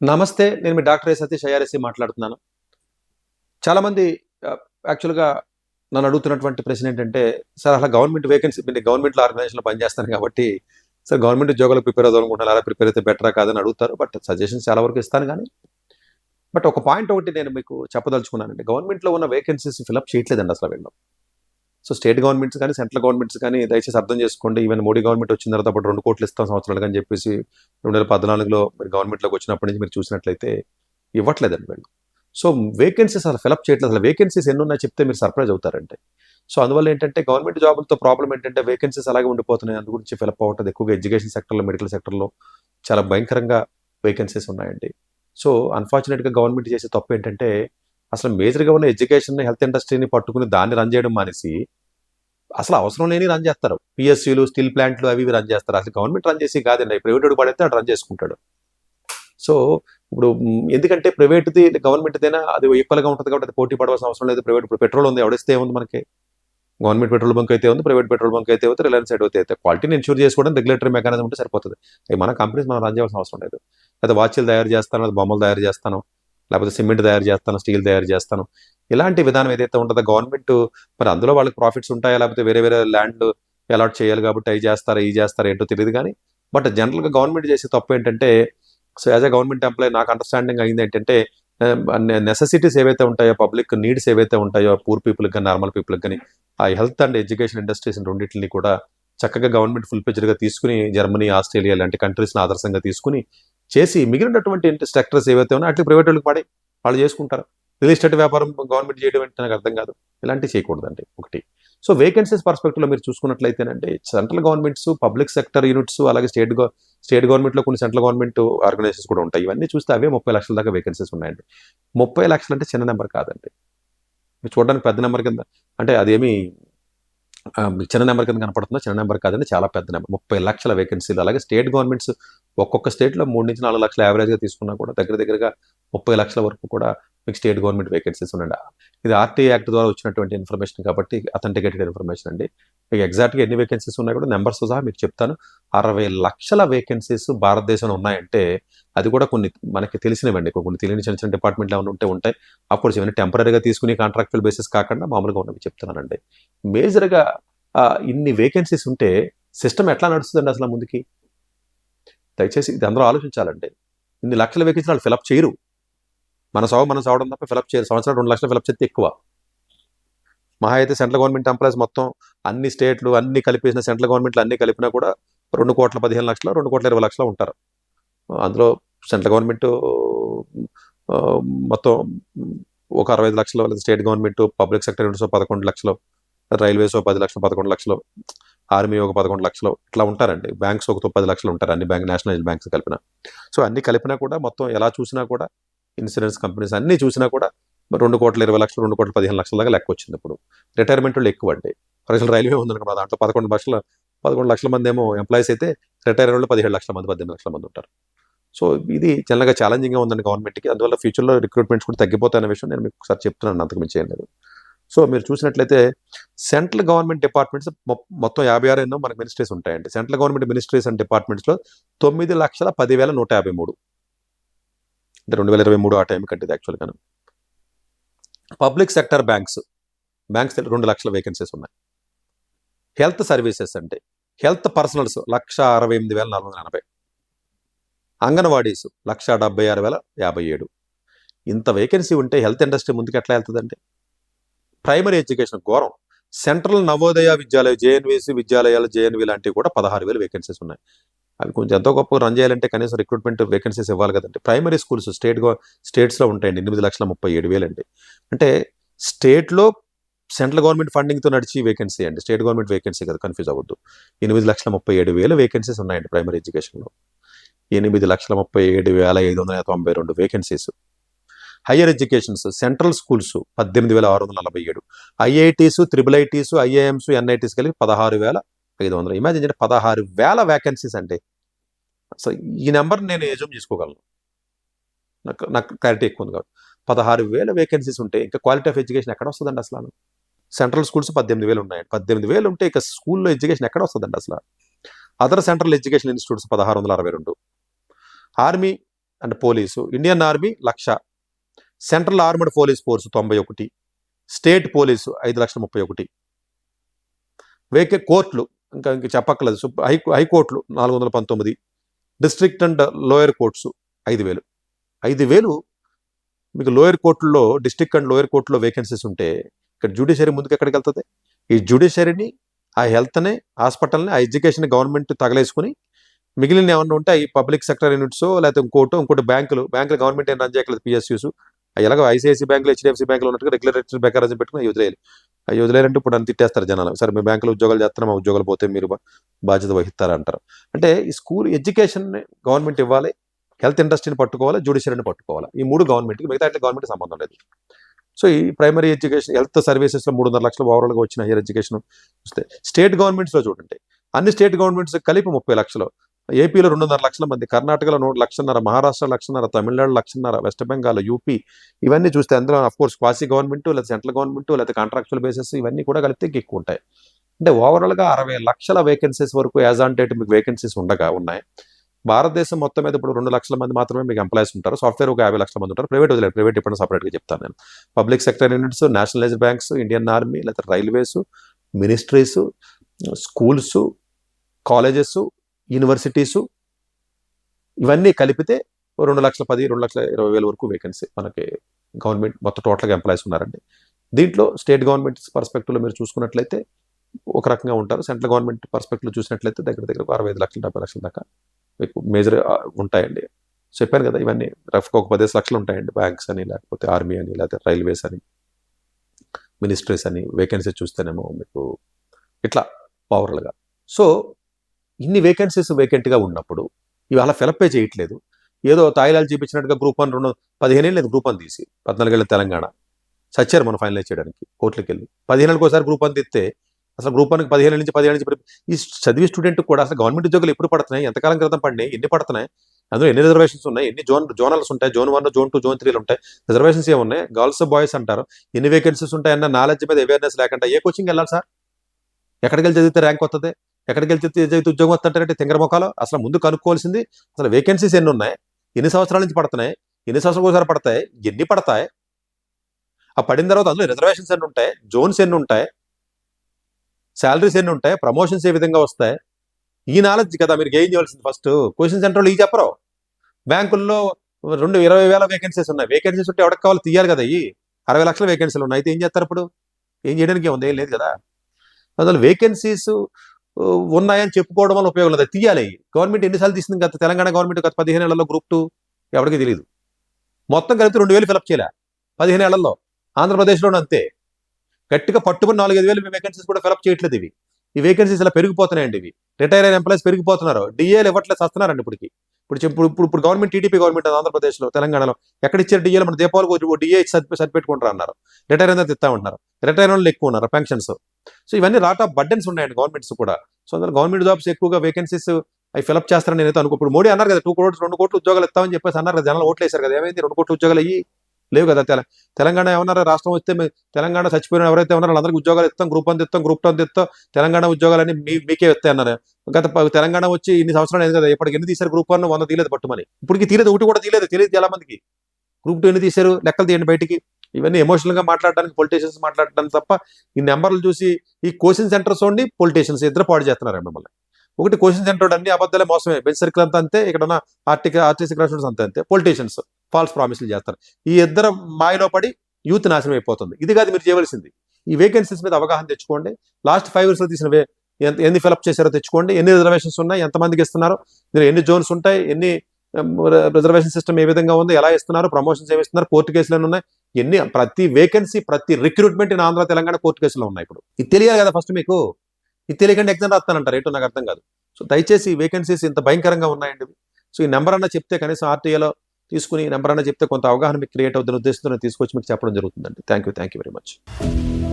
నమస్తే నేను మీ డాక్టర్ ఏ సతీష్ ఐఆర్ఎస్సి మాట్లాడుతున్నాను. చాలామంది యాక్చువల్గా నన్ను అడుగుతున్నటువంటి ప్రశ్న ఏంటంటే సార్ అలా గవర్నమెంట్ వేకెన్సీ నేను గవర్నమెంట్లో ఆర్గనైజేషన్లో పనిచేస్తాను కాబట్టి సార్ గవర్నమెంట్ ఉద్యోగాలు ప్రిపేర్ అవుదామనుకుంటున్నారు అలా ప్రిపేర్ అయితే బెటరా కాదని అడుగుతారు. బట్ సజెషన్స్ చాలా వరకు ఇస్తాను కానీ బట్ ఒక పాయింట్ ఒకటి నేను మీకు చెప్పదలుచుకున్నానండి. గవర్నమెంట్లో ఉన్న వేకెన్సీస్ ఫిలప్ చేయట్లేదండి అసలు వెళ్ళడం సో స్టేట్ గవర్నమెంట్స్ కానీ సెంట్రల్ గవర్నమెంట్స్ కానీ దయచేసి అర్థం చేసుకోండి. ఈవెన్ మోడీ గవర్నమెంట్ వచ్చిన తర్వాత అప్పుడు రెండు కోట్లు ఇస్తాం సంవత్సరాలు అని చెప్పేసి రెండు వేల పద్నాలుగులో మీరు గవర్నమెంట్లోకి వచ్చినప్పటి నుంచి మీరు చూసినట్లయితే ఇవ్వట్లేదండి వీళ్ళు సో వేకెన్సీస్ అసలు ఫిలప్ చేయట్లేదు. అసలు వేకెన్సీస్ ఎన్ని ఉన్నాయో చెప్తే మీరు సర్ప్రైజ్ అవుతారంటే సో అందువల్ల ఏంటంటే గవర్నమెంట్ జాబులతో ప్రాబ్లం ఏంటంటే వేకెన్సీస్ అలాగే ఉండిపోతున్నాయి. అందు గురించి ఫిలప్ అవ్వట్లేదు. ఎక్కువగా ఎడ్యుకేషన్ సెక్టర్లో మెడికల్ సెక్టర్లో చాలా భయంకరంగా వేకెన్సీస్ ఉన్నాయండి. సో అన్ఫార్చునేట్గా గవర్నమెంట్ చేసే తప్పు ఏంటంటే అసలు మేజర్గా ఉన్న ఎడ్యుకేషన్ హెల్త్ ఇండస్ట్రీని పట్టుకుని దాన్ని రన్ చేయడం మానేసి అసలు అవసరం లేని రన్ చేస్తారు. పిఎస్సీలు స్టీల్ ప్లాంట్లు అవి ఇవి రన్ చేస్తారు. అసలు గవర్నమెంట్ రన్ చేసి కాదండి. ప్రైవేట్ పడితే అటు రన్ చేసుకుంటాడు. సో ఇప్పుడు ఎందుకంటే ప్రైవేట్ది గవర్నమెంట్దైనా అది ఈక్వల్గా ఉంటుంది కాబట్టి అది పోటీ పడవలసిన అవసరం లేదు. ప్రైవేట్ ఇప్పుడు పెట్రోల్ ఉంది ఎవడిస్తే ఏముంది మనకి? గవర్నమెంట్ పెట్రోల్ బంక్ అయితే ఉంది ప్రైవేట్ పెట్రోల్ బంక్ అయితే ఉంది రిలయన్స్ సైడ్ అయితే క్వాలిటీని ఇన్షూర్ చేసుకోవడం రెగ్యులేటరీ మెకానిజం ఉంటే సరిపోతుంది. మన కంపెనీస్ మనం రన్ చేయాల్సిన అవసరం లేదు. లేదా వాచ్లు తయారు చేస్తాను లేదా బొమ్మలు తయారు చేస్తాను. లేకపోతే సిమెంట్ తయారు చేస్తాను స్టీల్ తయారు చేస్తాను. ఇలాంటి విధానం ఏదైతే ఉంటుందో గవర్నమెంట్ మరి అందులో వాళ్ళకి ప్రాఫిట్స్ ఉంటాయా లేకపోతే వేరే వేరే ల్యాండ్ అలాట్ చేయాలి కాబట్టి అవి చేస్తారా ఇవి చేస్తారా ఏంటో తెలియదు కానీ బట్ జనరల్గా గవర్నమెంట్ చేసే తప్పు ఏంటంటే so as a government employee నాకు అండర్స్టాండింగ్ అయింది ఏంటంటే నెసెసిటీస్ ఏవైతే ఉంటాయో పబ్లిక్ నీడ్స్ ఏవైతే ఉంటాయో పూర్ పీపుల్కి కానీ నార్మల్ పీపుల్కి కానీ ఆ హెల్త్ అండ్ ఎడ్యుకేషన్ ఇండస్ట్రీస్ రెండింటిని కూడా చక్కగా గవర్నమెంట్ ఫుల్గా తీసుకుని జర్మనీ ఆస్ట్రేలియా లాంటి కంట్రీస్ని ఆదర్శంగా తీసుకుని చేసి మిగిలినటువంటి సెక్టర్స్ ఏవైతే ఉన్నాయో అట్లా ప్రైవేట్ వాళ్ళకి పడే వాళ్ళు చేసుకుంటారు. రియల్ ఎస్టేట్ వ్యాపారం గవర్నమెంట్ చేయడం అంటే నాకు అర్థం కాదు. ఇలాంటివి చేయకూడదండి ఒకటి. సో వేకెన్సీస్ పర్స్పెక్టివ్లో మీరు చూసుకున్నట్లయితేనండి central governments public sector units అలాగే స్టేట్ స్టేట్ గవర్నమెంట్లో కొన్ని సెంట్రల్ గవర్నమెంట్ ఆర్గనైజేషన్స్ కూడా ఉంటాయి. ఇవన్నీ చూస్తే అవే ముప్పై లక్షల దాకా వేకెన్సీస్ ఉన్నాయండి. ముప్పై లక్షలు అంటే చిన్న నెంబర్ కాదండి. మీరు చూడడానికి పెద్ద నెంబర్ కింద అంటే అదేమి చిన్న నెంబర్ కింద కనపడుతుందో? చిన్న నెంబర్ కాదండి చాలా పెద్ద నెంబర్. ముప్పై లక్షల వేకెన్సీలు అలాగే స్టేట్ గవర్నమెంట్స్ ఒక్కొక్క స్టేట్లో మూడు నుంచి నాలుగు లక్షల యావరేజ్గా తీసుకున్నా కూడా దగ్గర దగ్గరగా ముప్పై లక్షల వరకు కూడా మీకు స్టేట్ గవర్నమెంట్ వేకెన్సీస్ ఉండండి. ఇది ఆర్టీఐ యాక్ట్ ద్వారా వచ్చినటువంటి ఇన్ఫర్మేషన్ కాబట్టి అథెంటికేటెడ్ ఇన్ఫర్మేషన్ అండి. మీకు ఎగ్జాక్ట్గా ఎన్ని వేకెన్సీస్ ఉన్నాయి కూడా నెంబర్స్ సహా మీకు చెప్తాను. అరవై లక్షల వేకెన్సీస్ భారతదేశంలో ఉన్నాయంటే అది కూడా కొన్ని మనకి తెలిసినవండి. కొన్ని తెలియని చిన్న చిన్న డిపార్ట్మెంట్లు ఏమైనా ఉంటే ఉంటాయి. అప్పుడు ఏమైనా టెంపరీగా తీసుకుని కాంట్రాక్చువల్ బేసిస్ కాకుండా మామూలుగా ఉన్నవి చెప్తున్నానండి. మేజర్గా ఇన్ని వేకెన్సీస్ ఉంటే సిస్టమ్ ఎట్లా నడుస్తుందండి అసలు ముందుకి? దయచేసి ఇది అందరూ ఆలోచించాలండి. ఇన్ని లక్షల వేకెన్సీ వాళ్ళు ఫిలప్ చేయరు. మన సవ మనం సవడం తప్ప ఫిలప్ చేయరు. సంవత్సరం రెండు లక్షలు ఫిలప్ చేస్తే ఎక్కువ. మహా అయితే సెంట్రల్ గవర్నమెంట్ ఎంప్లాయీస్ మొత్తం అన్ని స్టేట్లు అన్ని కలిపేసిన సెంట్రల్ గవర్నమెంట్లు అన్ని కలిపినా కూడా రెండు కోట్ల పదిహేను లక్షలు రెండు కోట్ల ఇరవై లక్షలు ఉంటారు. అందులో సెంట్రల్ గవర్నమెంట్ మొత్తం ఒక అరవై ఐదు లక్షలు లేదా state government public sector units పదకొండు లక్షలు రైల్వేస్ ఒక పది లక్షలు పదకొండు లక్షలు ఆర్మీ ఒక పదకొండు లక్షలు ఇట్లా ఉంటారండి. బ్యాంక్స్ ఒక పది లక్షలు ఉంటారు అన్ని బ్యాంక్ నేషనల్ బ్యాంక్స్ కలిపిన. సో అన్ని కలిపినా కూడా మొత్తం ఎలా చూసినా కూడా ఇన్సూరెన్స్ కంపెనీస్ అన్ని చూసినా కూడా రెండు కోట్ల ఇరవై లక్షలు రెండు కోట్ల పదిహేను లక్షల దాకా లెక్క వచ్చింది ఇప్పుడు. రిటైర్మెంట్ వాళ్ళు ఎక్కువ అండి ఫర్ రైల్వే ఉందనుకున్నా దాంట్లో పదకొండు లక్షల పదకొండు లక్షల మంది ఏమో ఎంప్లాయీస్ అయితే రిటైర్ వాళ్ళు పదిహేడు లక్షల మంది పద్దెనిమిది లక్షల మంది ఉంటారు. సో ఇది జనరల్గా ఛాలెంజింగ్గా ఉందండి గవర్నమెంట్కి అందువల్ల ఫ్యూచర్లో రిక్రూట్మెంట్స్ కూడా తగ్గిపోతాయన్న విషయం నేను మీకు ఒకసారి చెప్తున్నాను అంతకు మించి లేదు. సో మీరు చూసినట్లయితే సెంట్రల్ గవర్నమెంట్ డిపార్ట్మెంట్స్ మొత్తం యాభై ఆరు ఎన్నో మనకి మినిస్ట్రీస్ ఉంటాయండి. సెంట్రల్ గవర్నమెంట్ మినిస్ట్రీస్ అండ్ డిపార్ట్మెంట్స్లో తొమ్మిది లక్షల పదివేల నూట యాభై మూడు. అంటే రెండు వేల ఇరవై మూడు ఆ టైం కట్టేది యాక్చువల్గా పబ్లిక్ సెక్టర్ బ్యాంక్స్ బ్యాంక్స్ రెండు లక్షల వేకెన్సీస్ ఉన్నాయి. హెల్త్ సర్వీసెస్ అంటే హెల్త్ పర్సనల్స్ లక్ష అరవై ఎనిమిది వేల నాలుగు వందల ఎనభై. అంగన్వాడీస్ లక్ష డెబ్బై ఆరు వేల యాభై ఏడు. ఇంత వేకెన్సీ ఉంటే హెల్త్ ఇండస్ట్రీ ముందుకు ఎట్లా వెళ్తుందండి? ప్రైమరీ ఎడ్యుకేషన్ ఘోరం. సెంట్రల్ నవోదయ విద్యాలయ జేఎన్వీసీ విద్యాలయాలు జేఎన్వి లాంటివి కూడా పదహారు వేలు వేకెన్సీస్ ఉన్నాయి. అవి కొంచెం ఎంతో గొప్ప రన్ చేయాలంటే కనీసం రిక్రూట్మెంట్ వేకెన్సీస్ ఇవ్వాలి కదండి. ప్రైమరీ స్కూల్స్ స్టేట్ స్టేట్స్లో ఉంటాయండి. ఎనిమిది లక్షల ముప్పై ఏడు వేలు అండి అంటే స్టేట్లో సెంట్రల్ గవర్నమెంట్ ఫండింగ్తో నడిచి వేకెన్సీ అండి. స్టేట్ గవర్నమెంట్ వేకెన్సీ కదా కన్ఫ్యూజ్ అవ్వద్దు. ఎనిమిది లక్షల ముప్పై ఏడు వేల వేకెన్సీస్ ఉన్నాయండి ప్రైమరీ ఎడ్యుకేషన్లో ఎనిమిది లక్షల ముప్పై ఏడు వేల ఐదు వందల తొంభై రెండు vacancies higher educations central schools పద్దెనిమిది వేల ఆరు వందల నలభై ఏడు. IITs triple ITs IIMs NITs కలిపి పదహారు వేల ఐదు వందలు. ఇమాజిన్ చేయండి పదహారు వేల వేకెన్సీస్ అండి సో ఈ నెంబర్ నేను ఎజ్యూమ్ చేసుకోగలను. నాకు నాకు క్లారిటీ ఎక్కువ ఉంది కాబట్టి. పదహారు వేల వేకెన్సీస్ ఉంటే ఇంకా క్వాలిటీ ఆఫ్ ఎడ్యుకేషన్ ఎక్కడ వస్తుందండి అసలు సెంట్రల్ స్కూల్స్ పద్దెనిమిది వేలు ఉన్నాయి. పద్దెనిమిది వేలు ఉంటే ఇక స్కూల్లో ఎడ్యుకేషన్ ఎక్కడ వస్తుందండి అసలు? అదర్ సెంట్రల్ ఎడ్యుకేషన్ ఇన్స్టిట్యూట్స్ పదహారు వందల అరవై రెండు. Army and police Indian army lakh. Central armed police force తొంభై ఒకటి. స్టేట్ పోలీసు ఐదు లక్షల ముప్పై ఒకటి. వేకే కోర్టులు ఇంకా ఇంక చెప్పక్కర్లేదు. హై హైకోర్టులు నాలుగు వందల పంతొమ్మిది. డిస్ట్రిక్ట్ అండ్ లోయర్ కోర్ట్స్ ఐదు వేలు. ఐదు వేలు మీకు లోయర్ కోర్టుల్లో డిస్ట్రిక్ట్ అండ్ లోయర్ కోర్టులో వేకెన్సీస్ ఉంటే ఇక్కడ జ్యుడిషియరీ ముందుకు ఎక్కడికి వెళ్తుంది ఈ జ్యుడిషియరీని ఆ హెల్త్ని హాస్పిటల్ని ఆ ఎడ్యుకేషన్ గవర్నమెంట్ తగలేసుకుని మిగిలిన ఏమన్నా ఉంటే ఈ పబ్లిక్ సెక్టర్ యూనిట్స్ లేకపోతే ఇంకోటో ఇంకోటి బ్యాంకులు బ్యాంకులు గవర్నమెంట్ ఏం రన్ చేయట్లేదు పిఎస్యూస్ ఎలాగో ఐసిఐసి బ్యాంకులు హెచ్డిఎఫ్సి బ్యాంకులు ఉన్నట్టుగా రెగ్యులేటరీ బెకారజం పెట్టుకుని అవి వదిలేయాలి అవి వదిలేరంటే ఇప్పుడు అని తిట్టేస్తారు జనాలు. సరే మీ బ్యాంకులో ఉద్యోగాలు చేస్తున్నాం మా ఉద్యోగాలు పోతే మీరు బాధ్యత వహిస్తారా అంటారు. అంటే ఈ స్కూల్ ఎడ్యుకేషన్ గవర్నమెంట్ ఇవ్వాలి హెల్త్ ఇండస్ట్రీని పట్టుకోవాలి జ్యుడిషియరీని పట్టుకోవాలి. ఈ మూడు గవర్నమెంట్కి మిగతా గవర్నమెంట్ సంబంధం లేదు. సో ఈ ప్రైమరీ ఎడ్యుకేషన్ హెల్త్ సర్వీసెస్లో మూడున్నర లక్షలు ఓవరాల్గా వచ్చిన హైయర్ ఎడ్యుకేషన్ వస్తే స్టేట్ గవర్నమెంట్స్లో చూడండి. అన్ని స్టేట్ గవర్నమెంట్స్ కలిపి ముప్పై లక్షలు. ఏపీలో రెండున్నర లక్షల మంది కర్ణాటకలో నూరు లక్షన్నర మహారాష్ట్ర లక్షన్నర తమిళనాడు లక్షన్నర వెస్ట్ బెంగాల్ యూపీ ఇవన్నీ చూస్తే అందులో అఫ్ కోర్స్ క్వాసీ గవర్నమెంట్ లేదా సెంట్రల్ గవర్నమెంట్ లేదా కాంట్రాక్చువల్ బేసెస్ ఇవన్నీ కూడా కలిపితే ఎక్కువ ఉంటాయి. అంటే ఓవరాల్గా అరవై లక్షల వేకెన్సీస్ వరకు యాజ్ ఆన్ డేట్ మీకు వేకెన్సీస్ ఉండగా ఉన్నాయి. భారతదేశం మొత్తం మీద ఇప్పుడు రెండు లక్షల మంది మాత్రమే మీకు ఎంప్లాయీస్ ఉంటారు. సాఫ్ట్వేర్ ఒక యాభై లక్షల మంది ఉంటారు. ప్రైవేట్ వదిలేదు ప్రైవేట్ ఇప్పుడు సపరేట్గా చెప్తాను నేను. Public sector units nationalised banks Indian army లేదా railways ministries schools colleges universities ఇవన్నీ కలిపితే రెండు లక్షల పది రెండు లక్షల ఇరవై వేల వరకు వేకెన్సీ మనకి గవర్నమెంట్ మొత్తం టోటల్గా ఎంప్లాయీస్ ఉన్నారండి. దీంట్లో స్టేట్ గవర్నమెంట్ పర్స్పెక్టివ్లో మీరు చూసుకున్నట్లయితే ఒక రకంగా ఉంటారు. సెంట్రల్ గవర్నమెంట్ పర్స్పెక్టివ్లో చూసినట్లయితే దగ్గర దగ్గర అరవై ఐదు లక్షల డెబ్బై లక్షల దాకా మీకు మేజర్ uh, ఉంటాయండి. చెప్పాను కదా ఇవన్నీ రఫ్గా ఒక పదిహేను లక్షలు ఉంటాయండి బ్యాంక్స్ అని లేకపోతే ఆర్మీ అని లేకపోతే రైల్వేస్ అని మినిస్ట్రీస్ అని వేకెన్సీ చూస్తేనేమో మీకు ఇట్లా ఓవరాల్గా సో ఇన్ని వేకెన్సీస్ వేకెంట్గా ఉన్నప్పుడు ఇవి అలా ఫిలప్ చేయట్లేదు. ఏదో తాయిలాలు చూపించినట్టుగా గ్రూప్ వన్ రెండు పదిహేను లేదు గ్రూప్ వన్ తీసి. పద్నాలుగేళ్ళ తెలంగాణ. సచ్చారు మనం ఫైనలైజ్ చేయడానికి కోర్టులకు వెళ్ళి పదిహేనులకు ఒకసారి గ్రూప్ వన్ తెస్తే అసలు గ్రూప్ వన్కి పదిహేను నుంచి పదిహేను నుంచి ఈ చదివి స్టూడెంట్ కూడా అసలు గవర్నమెంట్ ఉద్యోగాలు ఎప్పుడు పడుతున్నాయి? ఎంతకాలం క్రితం పడినాయి? ఎన్ని పడుతున్నాయి? అందులో ఎన్ని రిజర్వేషన్స్ ఉన్నాయి? ఎన్ని జోన్ జోనల్స్ ఉంటాయి? Zone one zone two zone త్రీలు ఉంటాయి. రిజర్వేషన్స్ ఏమున్నాయి? గర్ల్స్ బాయ్స్ అంటారు. ఎన్ని వేకెన్సీస్ ఉంటాయన్న నాలెడ్జ్ మీద అవేర్నెస్ లేకుండా ఏ కోచింగ్ వెళ్ళాలి సార్? ఎక్కడికి వెళ్ళి చదివితే ర్యాంక్ వస్తుంది ఎక్కడికి వెళ్తే చదివితే ఉద్యోగం వస్తుంటారంటే తింగర అసలు ముందు కనుక్కోవాల్సింది అసలు వేకెన్సీస్ ఎన్ని ఉన్నాయి? ఎన్ని సంవత్సరాల నుంచి పడుతున్నాయి? ఎన్ని సంవత్సరాలు ఒకసారి పడతాయి? ఎన్ని పడతాయి? ఆ పడిన తర్వాత అందులో రిజర్వేషన్స్ ఎన్ని ఉంటాయి? జోన్స్ ఎన్ని ఉంటాయి? శాలరీస్ ఎన్ని ఉంటాయి? ప్రమోషన్స్ ఏ విధంగా వస్తాయి? ఈ నాలెడ్జ్ కదా మీరు గెయిన్ చేయాల్సింది ఫస్ట్ క్వశ్చన్ సెంటర్లో ఈ చెప్పరు. బ్యాంకుల్లో రెండు ఇరవై వేల వేకెన్సీస్ ఉన్నాయి. వేకెన్సీస్ ఉంటే ఎవరికి కావాలి తీయాలి కదా ఈ. అరవై లక్షల వేకెన్సీలు ఉన్నాయి. అయితే ఏం చేస్తారు ఇప్పుడు? ఏం చేయడానికి ఉంది ఏం లేదు కదా. అందులో వేకెన్సీస్ ఉన్నాయని చెప్పుకోవడం వల్ల ఉపయోగం లేదు. తీయాలి. గవర్నమెంట్ ఎన్నిసార్లు తీసింది? గత తెలంగాణ గవర్నమెంట్ గత పదిహేను ఏళ్ళలో గ్రూప్ టూ ఎవరికి తెలియదు మొత్తం కలిపి రెండు వేలు ఫిలప్ చేయలే? పదిహేను ఏళ్ళలో. ఆంధ్రప్రదేశ్లోనే అంతే. గట్టిగా పట్టుకుని నాలుగైదు వేలు వేకెన్సీస్ కూడా ఫిలప్ చేయట్లేదు ఇవి. ఈ వేకెన్సీస్ ఇలా పెరిగిపోతున్నాయండి ఇవి. రిటైర్ అయిన ఎంప్లాయీస్ పెరిగిపోతున్నారు. డిఏలు ఇవ్వట్లేదు వస్తున్నారండి ఇప్పటికి. ఇప్పుడు ఇప్పుడు ఇప్పుడు గవర్నమెంట్ టీడీపీ గవర్నమెంట్ ఆంధ్రప్రదేశ్లో తెలంగాణలో ఎక్కడ ఇచ్చారు డిఏలు మన దీపావళికి డిఏ సరిపెట్టుకుంటారు అన్నారు. రిటైర్ అయిన ఇస్తా ఉంటారు రిటైర్ వాళ్ళు ఎక్కువ ఉన్నారు పెన్షన్స్ సో ఇవన్నీ లాట్ ఆఫ్ బడ్డెన్స్ ఉన్నాయండి గవర్నమెంట్స్ కూడా. సో అందులో గవర్నమెంట్ జాబ్స్ ఎక్కువగా వేకెన్సీస్ అవి ఫిలప్ చేస్తారని నేనైతే అనుకో ఇప్పుడు మోడీ అన్నారు కదా టూ కోట్లు రెండు కోట్లు ఉద్యోగాలు ఇస్తామని చెప్పేసి అన్నారు కదా జనాలు ఓట్లు వేశారు కదా ఏమైంది? రెండు కోట్ల ఉద్యోగాలు అయ్యి లేవు కదా. తెల తెలంగాణ ఏమన్నారా? రాష్ట్రం వస్తే తెలంగాణ చచ్చిపోయిన ఎవరైతే ఉన్నారో వాళ్ళందరికీ ఉద్యోగాలు ఇస్తాం గ్రూప్ వన్ ఇస్తాం గ్రూప్ టూ ఇస్తాం తెలంగాణ ఉద్యోగాలని మీ మీకే వస్తాయి అన్నారు. గత తెలంగాణ వచ్చి ఇన్ని సంవత్సరాలు అయింది కదా ఇప్పటికి ఎన్ని తీశారు గ్రూప్ వన్? వంద తీయలేదు పట్టుమని ఇప్పటికి తీయలేదు ఒకటి కూడా తీయలేదు తెలియదు చాలా మందికి. గ్రూప్ టూ ఎన్ని తీశారు? లెక్కలు తీయండి బయటికి. ఇవన్నీ ఎమోషనల్గా మాట్లాడడానికి పొలిటీషియన్స్ మాట్లాడడానికి తప్ప ఈ నెంబర్లు చూసి ఈ కోచింగ్ సెంటర్స్ ఉండి పొలిటీషియన్స్ ఇద్దరు పాడు చేస్తున్నారు మిమ్మల్ని. ఒకటి కోచింగ్ సెంటర్ అన్ని అబద్ధాలే మోసమే. బెంచ్ సర్కిల్ అంతా అంతే ఇక్కడ ఉన్న ఆర్టికల్ ఆర్టీసీ క్రాషన్స్ అంతే అంతే. పొలిటీషియన్స్ ఫాల్స్ ప్రామిస్లు చేస్తారు. ఈ ఇద్దరు మాయలో పడి యూత్ నాశనం అయిపోతుంది. ఇది కాదు మీరు చేయవలసింది. ఈ వేకెన్సీస్ మీద అవగాహన తెచ్చుకోండి. లాస్ట్ ఫైవ్ ఇయర్స్లో తీసిన వే- ఎంత ఎన్ని ఫిలప్ చేశారో తెచ్చుకోండి. ఎన్ని రిజర్వేషన్స్ ఉన్నాయి ఎంతమందికి ఇస్తున్నారు మీరు ఎన్ని జోన్స్ ఉంటాయి ఎన్ని రిజర్వేషన్ సిస్టమ్ ఏ విధంగా ఉంది ఎలా ఇస్తున్నారు ప్రమోషన్స్ ఏమి ఇస్తున్నారు కోర్టు కేసులు ఎన్ని ఉన్నాయి ఎన్ని ప్రతి వేకెన్సీ ప్రతి recruitment in Andhra Telangana court కేసులో ఉన్నాయి ఇప్పుడు. ఇది తెలియాలి కదా ఫస్ట్ మీకు? ఇది తెలియకుండా ఎగ్జామ్ రాస్తానంటారు. ఏంటో నాకు అర్థం కాదు. సో దయచేసి వేకెన్సీస్ ఇంత భయంకరంగా ఉన్నాయండి. సో ఈ నెంబర్ అన్న చెప్తే కనీసం ఆర్టీఏలో తీసుకుని నెంబర్ అన్న చెప్తే కొంత అవగాహన మీకు క్రియేట్ అవుతున్న ఉద్దేశంతో నేను తీసుకొచ్చి మీకు చెప్పడం జరుగుతుందండి. Thank you thank you very much